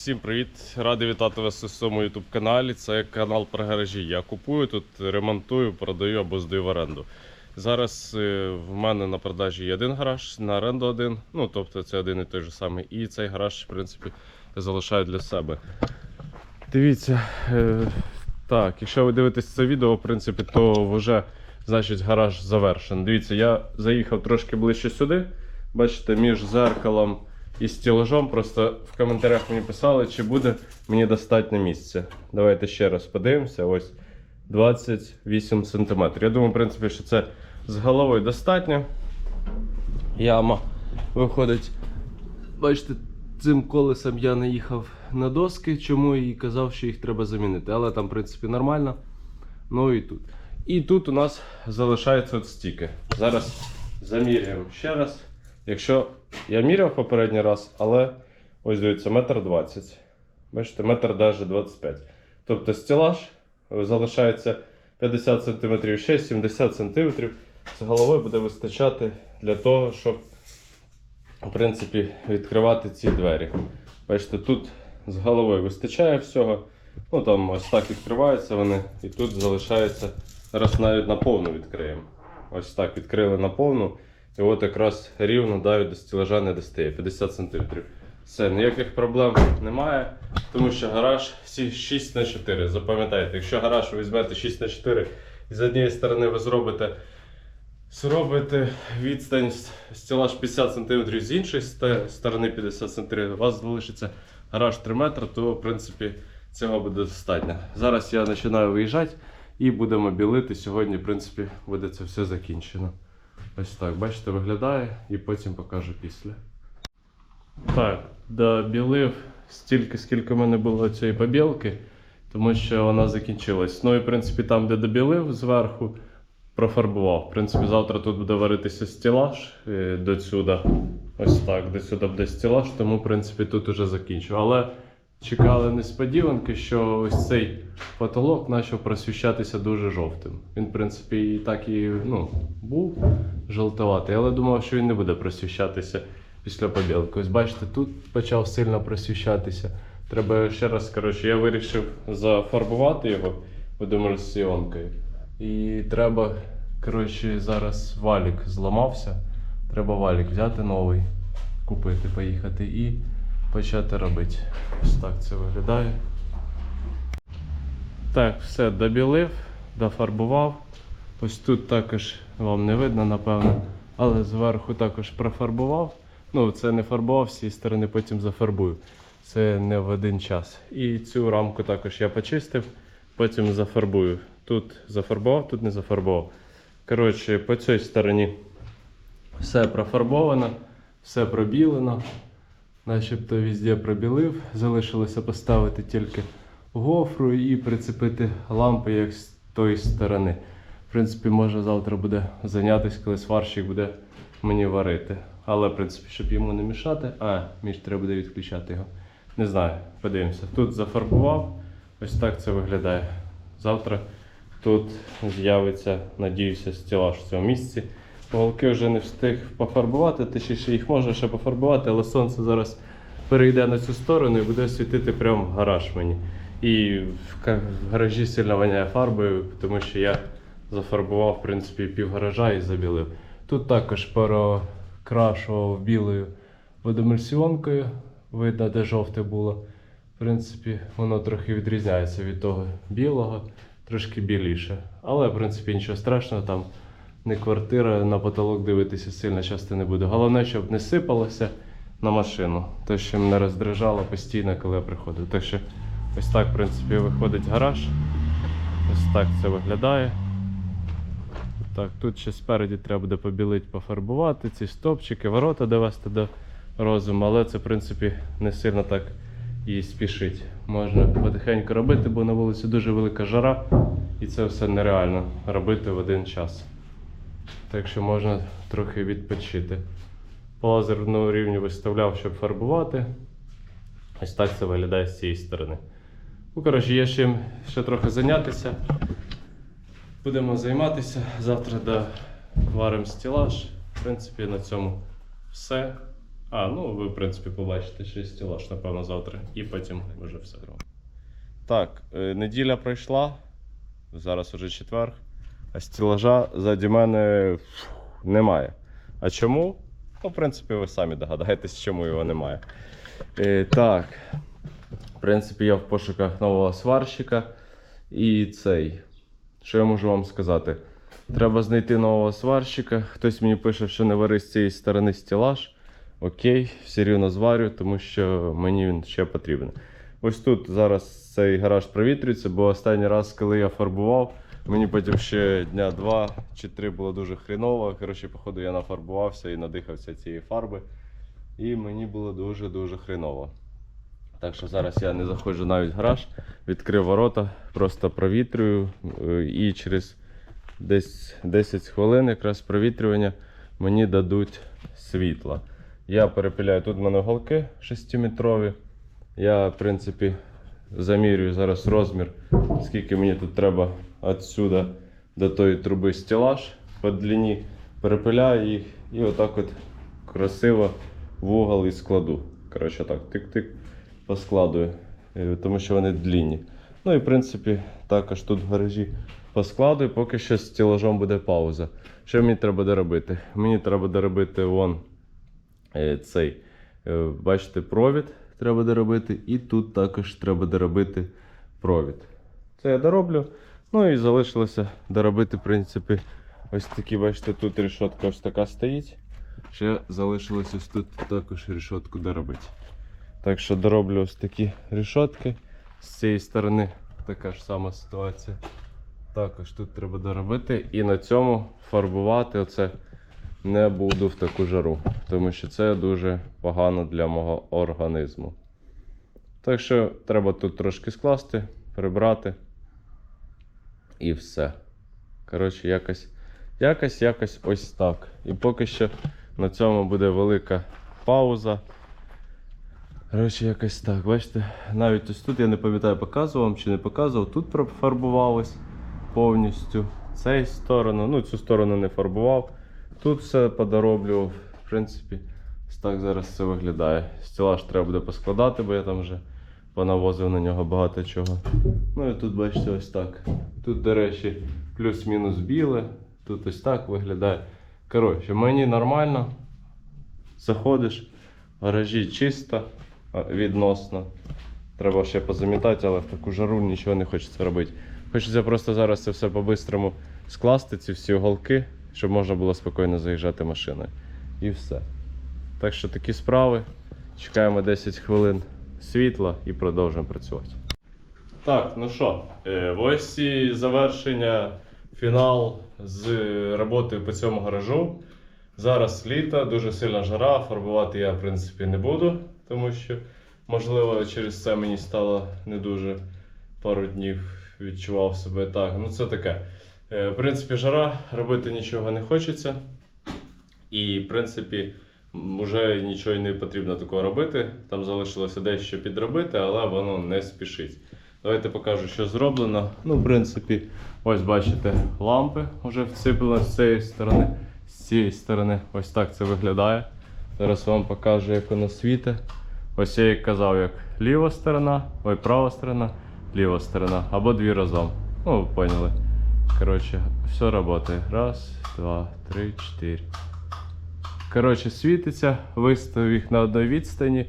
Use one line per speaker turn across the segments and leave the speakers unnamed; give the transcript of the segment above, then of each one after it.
Всім привіт! Радий вітати вас у своєму YouTube каналі. Це канал про гаражі. Я купую тут, ремонтую, продаю або здаю в оренду. Зараз е, в мене на продажі є один гараж, на оренду один. Ну тобто це один і той же самий. І цей гараж, в принципі, залишаю для себе. Дивіться, е, так, якщо ви дивитесь це відео, в принципі, то вже значить гараж завершений. Дивіться, я заїхав трошки ближче сюди. Бачите, між зеркалом і стілажом. Просто в коментарях мені писали, чи буде мені достатньо місця. Давайте ще раз подивимося. Ось 28 см. Я думаю, в принципі, що це з головою достатньо. Яма виходить. Бачите, цим колесом я не їхав на доски, чому і казав, що їх треба замінити. Але там, в принципі, нормально. Ну і тут. І тут у нас залишаються от стіки. Зараз заміряємо ще раз. Якщо я міряв попередній раз, але ось дивіться, метр двадцять. Бачите, метр даже 25. Тобто стелаж залишається 50 см, ще 70 см. З головою буде вистачати для того, щоб в принципі, відкривати ці двері. Бачите, тут з головою вистачає всього. Ну там ось так відкриваються вони, і тут залишається. Зараз навіть на повну відкриємо. Ось так відкрили на повну. І от якраз рівно навіть до стілажа не достає 50 см. Все, ніяких проблем немає, тому що гараж всі 6 на 4 Запам'ятайте, якщо гараж ви візьмете 6 на 4 і з однієї сторони ви зробите Зробите відстань с- стелаж 50 см з іншої сторони 50 см, у вас залишиться гараж 3 метри, то в принципі цього буде достатньо. Зараз я починаю виїжджати і будемо білити. Сьогодні, в принципі, буде це все закінчено. Ось так, бачите, виглядає і потім покажу після. Так, добілив стільки, скільки в мене було цієї побілки, тому що вона закінчилась. Ну і в принципі там, де добілив зверху, профарбував. В принципі, завтра тут буде варитися стілаж е, до сюди. Ось так, до сюди буде стілаж, тому в принципі тут уже закінчу. Але чекали несподіванки, що ось цей потолок почав просвіщатися дуже жовтим. Він, в принципі, і так і ну, був жовтуватий, але думав, що він не буде просвіщатися після побілки. Ось бачите, тут почав сильно просвіщатися. Треба ще раз, коротше, я вирішив зафарбувати його водомульсіонкою. І треба, коротше, зараз валік зламався. Треба валік взяти новий, купити, поїхати і почати робити. Ось так це виглядає. Так, все, добілив, дофарбував. Ось тут також вам не видно, напевно, але зверху також профарбував. Ну, це не фарбував з цієї сторони, потім зафарбую. Це не в один час. І цю рамку також я почистив, потім зафарбую. Тут зафарбував, тут не зафарбував. Коротше, по цій стороні все профарбовано, все пробілено. Начебто везде пробілив. Залишилося поставити тільки гофру і прицепити лампи як з тої сторони. В принципі, може завтра буде зайнятися, коли сварщик буде мені варити. Але, в принципі, щоб йому не мішати. А, між треба буде відключати його. Не знаю, подивимося. Тут зафарбував. Ось так це виглядає. Завтра тут з'явиться, надіюся, стілаж в цьому місці. Голки вже не встиг пофарбувати, точніше їх можна ще пофарбувати, але сонце зараз перейде на цю сторону і буде світити прямо в гараж мені. І в гаражі сильно воняє фарбою, тому що я зафарбував в принципі пів гаража і забілив. Тут також прокрашував білою водомульсіонкою, видно, де жовте було. В принципі, воно трохи відрізняється від того білого, трошки біліше. Але, в принципі, нічого страшного, там не квартира, на потолок дивитися сильно часто не буду. Головне, щоб не сипалося на машину. Те, що мене роздражало постійно, коли я приходив. Так що ось так, в принципі, виходить гараж. Ось так це виглядає. Так, тут ще спереді треба буде побілити, пофарбувати ці стопчики, ворота довести до розуму, але це, в принципі, не сильно так і спішить. Можна потихеньку робити, бо на вулиці дуже велика жара, і це все нереально робити в один час. Так що можна трохи відпочити. По лазерному рівню виставляв, щоб фарбувати. Ось так це виглядає з цієї сторони. Ну, коротше, є чим ще трохи зайнятися. Будемо займатися. Завтра доваримо стілаж. В принципі, на цьому все. А, ну ви, в принципі, побачите ще стілаж, напевно, завтра. І потім вже все. Так, е, неділя пройшла. Зараз уже четвер. А стілажа заді мене немає. А чому? Ну, в принципі, ви самі догадаєтесь, чому його немає. Е, так. В принципі, я в пошуках нового сварщика. І цей. Що я можу вам сказати? Треба знайти нового сварщика. Хтось мені пише, що не вари з цієї сторони стілаж. Окей, все рівно зварю, тому що мені він ще потрібен. Ось тут зараз цей гараж провітрюється, бо останній раз, коли я фарбував, мені потім ще дня два чи три було дуже хріново. Коротше, походу, я нафарбувався і надихався цієї фарби. І мені було дуже-дуже хріново. Так що зараз я не заходжу навіть в гараж, відкрив ворота, просто провітрюю е, і через десь 10 хвилин якраз провітрювання мені дадуть світла. Я перепиляю тут в мене голки 6-метрові. Я, в принципі, замірюю зараз розмір, скільки мені тут треба відсюди до тої труби стілаж по длині. Перепиляю їх і отак от красиво в угол і складу. Коротше так, тик-тик поскладую, е, тому що вони длінні. Ну і в принципі також тут в гаражі поскладую, поки що з стілажом буде пауза. Що мені треба доробити? Мені треба доробити вон е, цей, е, бачите, провід треба доробити, і тут також треба доробити провід. Це я дороблю. Ну і залишилося доробити, в принципі, ось такі, бачите, тут решетка ось така стоїть. Ще залишилось ось тут також решетку доробити. Так що дороблю ось такі решетки. З цієї сторони така ж сама ситуація. Також тут треба доробити і на цьому фарбувати оце не буду в таку жару, тому що це дуже погано для мого організму. Так що треба тут трошки скласти, прибрати і все. Коротше, якось, якось, якось ось так. І поки що на цьому буде велика пауза. Коротше, якось так. Бачите, навіть ось тут я не пам'ятаю, показував вам чи не показував. Тут профарбувалось повністю. Цей сторону, ну цю сторону не фарбував. Тут все подороблював. В принципі, ось так зараз це виглядає. Стілаж треба буде поскладати, бо я там вже понавозив на нього багато чого. Ну і тут бачите ось так. Тут, до речі, плюс-мінус біле. Тут ось так виглядає. Коротше, мені нормально. Заходиш, гаражі чисто, відносно. Треба ще позамітати, але в таку жару нічого не хочеться робити. Хочеться просто зараз це все по-бистрому скласти, ці всі уголки, щоб можна було спокійно заїжджати машиною. І все. Так що такі справи. Чекаємо 10 хвилин світла і продовжуємо працювати. Так, ну що, е, ось і завершення, фінал з роботи по цьому гаражу. Зараз літо, дуже сильна жара, фарбувати я, в принципі, не буду, тому що, можливо, через це мені стало не дуже пару днів відчував себе так. Ну, це таке. Е, В принципі, жара, робити нічого не хочеться. І, в принципі, вже нічого не потрібно такого робити. Там залишилося дещо підробити, але воно не спішить. Давайте покажу, що зроблено. Ну, в принципі, ось бачите, лампи вже вцеплено з цієї сторони, з цієї сторони. Ось так це виглядає. Зараз вам покажу, як воно світить. Ось я як казав, як ліва сторона, ой, права сторона, ліва сторона, або дві разом. Ну, ви поняли. Коротше, все працює. Раз, два, три, чотири. Коротше, світиться, виставив їх на одній відстані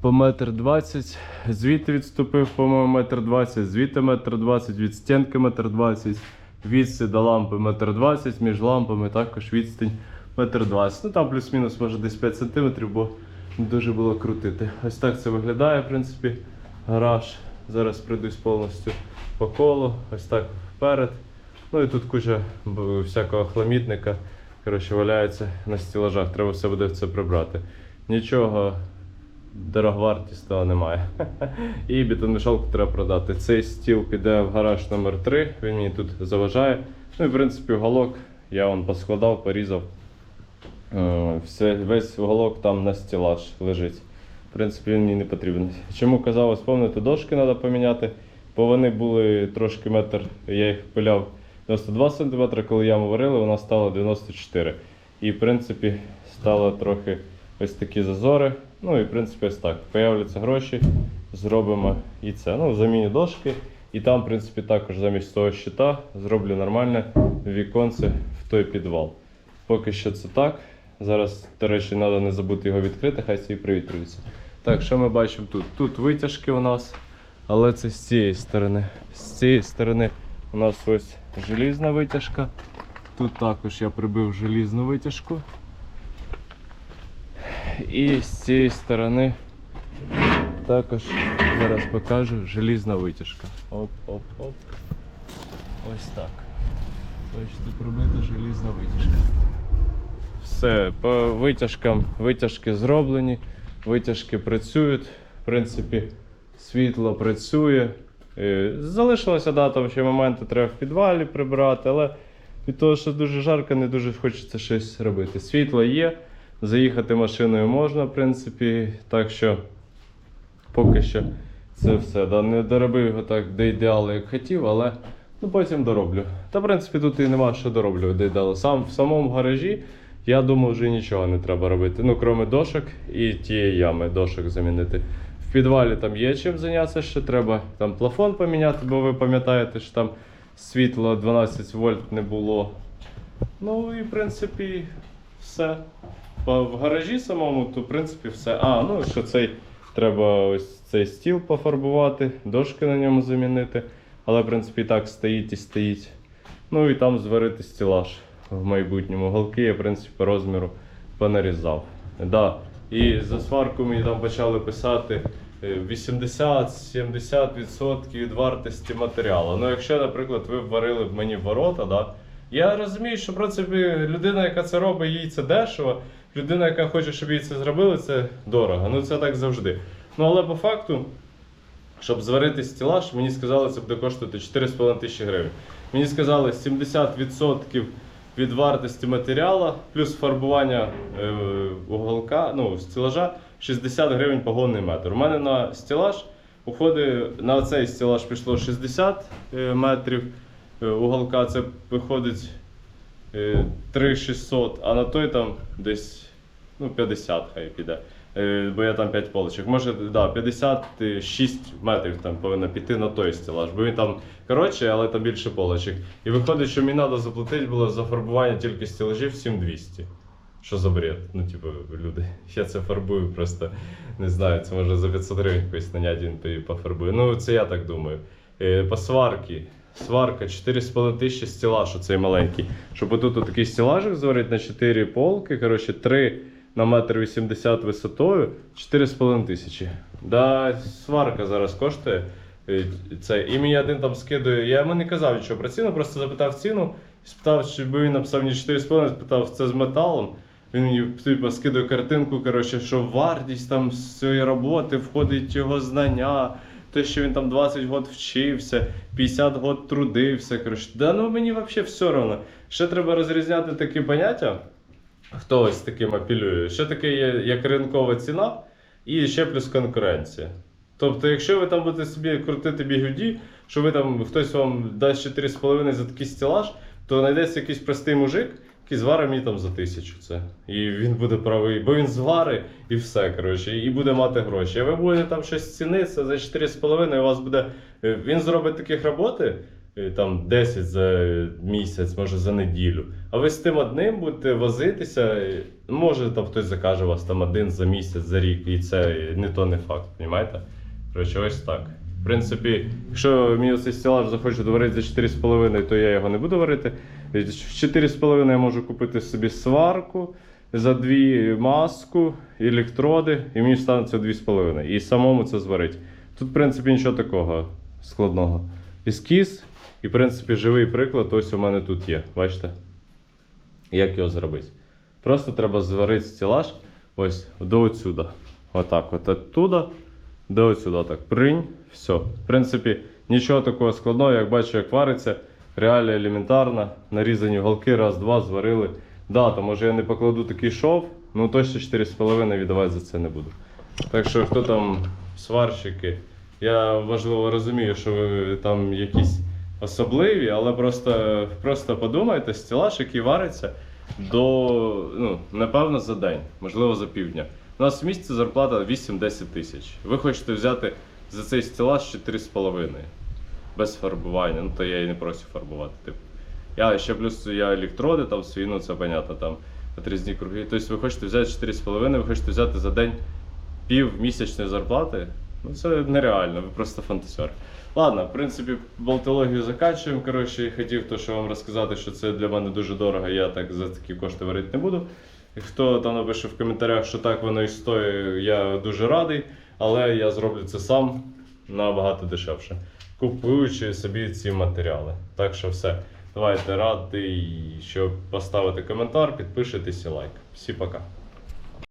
по метр двадцять. Звідти відступив, по-моєму, метр двадцять, звідти метр двадцять, від стінки метр двадцять, відси до лампи метр двадцять, між лампами також відстань метр двадцять. Ну там плюс-мінус може десь 5 сантиметрів, бо не дуже було крутити. Ось так це виглядає, в принципі, гараж. Зараз пройдусь повністю по колу, ось так вперед. Ну і тут куча всякого хламітника. Коротше, валяється на стілажах, треба все буде це прибрати. Нічого дороговартісного немає. І бетономішалку треба продати. Цей стіл піде в гараж номер 3 він мені тут заважає. Ну і в принципі уголок я вон поскладав, порізав. Е, Все, весь уголок там на стілаж лежить. В принципі, він мені не потрібен. Чому казалось, пам'ятаєте, дошки треба поміняти, бо вони були трошки метр, я їх пиляв 92 см, коли яму варили, вона стала 94 І в принципі стало трохи ось такі зазори. Ну і в принципі ось так. Появляться гроші, зробимо і це. Ну, заміню дошки. І там, в принципі, також замість того щита зроблю нормальне віконце в той підвал. Поки що це так. Зараз, до речі, треба не забути його відкрити, хай собі привітрюється. Так, що ми бачимо тут? Тут витяжки у нас, але це з цієї сторони. З цієї сторони у нас ось желізна витяжка. Тут також я прибив желізну витяжку. І з цієї сторони також зараз покажу желізна витяжка. Оп, оп, оп. Ось так. Бачите, пробита желізна витяжка. Все, по витяжкам витяжки зроблені, витяжки працюють. В принципі, світло працює. Е, Залишилося, да, там ще моменти треба в підвалі прибрати, але від того, що дуже жарко, не дуже хочеться щось робити. Світло є, заїхати машиною можна, в принципі, так що поки що це все. Да, не доробив його так до ідеалу, як хотів, але ну, потім дороблю. Та, в принципі, тут і нема що дороблювати до ідеалу. Сам в самому гаражі, я думаю, вже нічого не треба робити. Ну, крім дошок і тієї ями, дошок замінити. В підвалі там є чим зайнятися ще. Треба там плафон поміняти, бо ви пам'ятаєте, що там світло 12 вольт не було. Ну і в принципі все. В гаражі самому, то в принципі все. А, ну що цей треба ось цей стіл пофарбувати, дошки на ньому замінити. Але в принципі так стоїть і стоїть. Ну і там зварити стілаж в майбутньому. Голки я, в принципі, розміру понарізав. Да. І за сварку мені там почали писати е, 80-70% від вартості матеріалу. Ну, якщо, наприклад, ви варили б мені ворота, да, я розумію, що в принципі людина, яка це робить, їй це дешево. Людина, яка хоче, щоб їй це зробили, це дорого. Ну це так завжди. Ну але по факту, щоб зварити стілаж, мені сказали, це буде коштувати 4,5 тисячі гривень. Мені сказали 70% від вартості матеріалу, плюс фарбування е, уголка, ну, стілажа 60 гривень погонний метр. У мене на стілаж уходить, на цей стілаж пішло 60 е, метрів е, уголка, це виходить е, 3600, а на той там десь ну, 50 хай піде. Е, Бо я там 5 полочок. Може, да, 56 метрів там повинно піти на той стелаж, бо він там коротше, але там більше полочок. І виходить, що мені треба заплатити було за фарбування тільки стелажів 7200. Що за бред? Ну, типу, люди, я це фарбую просто не знаю, це може за 500 гривень якось нанять він пофарбує. Ну, це я так думаю. Е, По сварки. Сварка 4,5 тисячі стелаж, оцей маленький. Щоб отут такий стелажик зварити на 4 полки, коротше, 3 на метр 80 висотою 4,5 тисячі. Да, сварка зараз коштує. е, Це. І мені один там скидує. Я йому не казав нічого про ціну, просто запитав ціну, спитав, чи би він написав мені 4,5, спитав, це з металом. Він мені типу, скидує картинку, коротше, що вартість там з цієї роботи входить його знання, те, що він там 20 год вчився, 50 год трудився. Коротше, да ну мені взагалі все одно. Ще треба розрізняти такі поняття. Хто ось таким апелює? Ще таке є, як ринкова ціна, і ще плюс конкуренція. Тобто, якщо ви там будете собі крутити бігуді, що ви там хтось вам дасть 4,5 за такий стелаж, то знайдеться якийсь простий мужик, який зварить мені там за тисячу це. І він буде правий, бо він зварить і все, коротше, і буде мати гроші. А ви будете там щось цінитися за 4,5, і у вас буде. е, Він зробить таких роботи. Е, Там 10 за місяць, може за неділю. А ви з тим одним будете возитися. е, Може там хтось закаже вас там один за місяць, за рік, і це не то не факт, розумієте? Коротше, ось так. В принципі, якщо мені цей стелаж захочуть варити за 4,5, то я його не буду варити. В 4,5 я можу купити собі сварку, за 2 маску, електроди, і мені станеться 2,5. І самому це зварить. Тут, в принципі, нічого такого складного. Ескіз, і, в принципі, живий приклад, ось у мене тут є. Бачите? Як його зробити? Просто треба зварити стелаж ось до отсюда. Отак, от оттуда до отсюда. Так, принь, все. В принципі, нічого такого складного, як бачу, як вариться. Реально елементарно. Нарізані голки, раз, два, зварили. Да, то може я не покладу такий шов, ну точно 4,5 віддавати за це не буду. Так що, хто там сварщики, я важливо розумію, що ви там якісь особливі, але просто, просто подумайте, стелаж, який вариться, до, ну, напевно, за день, можливо, за півдня. У нас в місті зарплата 8-10 тисяч. Ви хочете взяти за цей стелаж 4,5 без фарбування. Ну, то я і не просив фарбувати. Типу. Я ще плюс я електроди там свої, ну це понятно, там отрізні круги. Тобто ви хочете взяти 4,5, ви хочете взяти за день пів місячної зарплати. Ну це нереально, ви просто фантазер. Ладно, в принципі, болтологію закачуємо. Коротше, хотів то, що вам розказати, що це для мене дуже дорого, я так за такі кошти варити не буду. Хто там напише в коментарях, що так воно і стоїть, я дуже радий, але я зроблю це сам набагато дешевше, купуючи собі ці матеріали. Так що все. Давайте радий, щоб поставити коментар, підпишитесь і лайк. Всі пока.